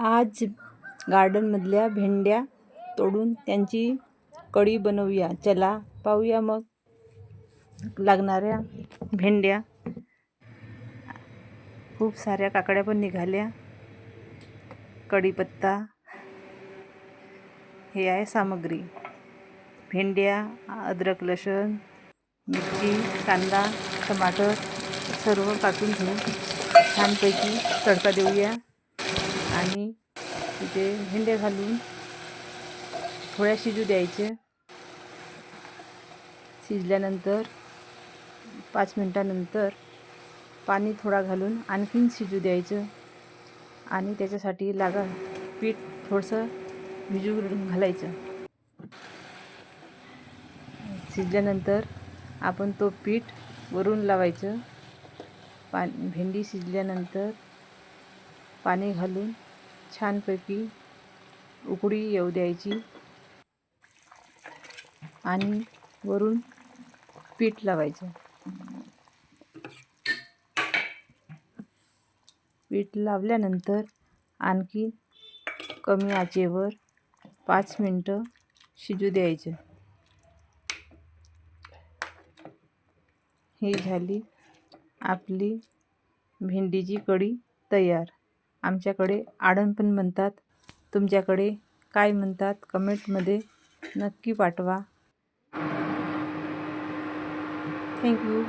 आज गार्डनमधल्या भेंड्या तोडून त्यांची कढी बनवूया. चला पाहूया मग लागणाऱ्या भेंड्या. खूप साऱ्या काकड्या पण निघाल्या. कढीपत्ता हे आहे सामग्री. भेंड्या अद्रक लसूण मिरची कांदा टमाटर सर्व काटून घेऊन छानपैकी तडका देऊया. आणि तिथे भेंड्या घालून थोड्या शिजू द्यायचे. शिजल्यानंतर पाच मिनटानंतर पाणी थोडा घालून आणखीन शिजू द्यायचं आणि त्याच्यासाठी लागा पीठ थोडंसं भिजू घालायचं. शिजल्यानंतर आपण तो पीठ वरून लावायचं. पा भेंडी शिजल्यानंतर पाणी घालून छानपैकी उकळी येऊ द्यायची. आणि वरून पीठ लावायचं. पीठ लावल्यानंतर आणखी कमी आचेवर पाच मिनटं शिजू द्यायचं. ही झाली आपली भेंडीची कढी तयार. आमच्याकडे आडण पण म्हणतात. तुमच्याकडे काय म्हणतात कमेंटमध्ये नक्की पाठवा. थँक्यू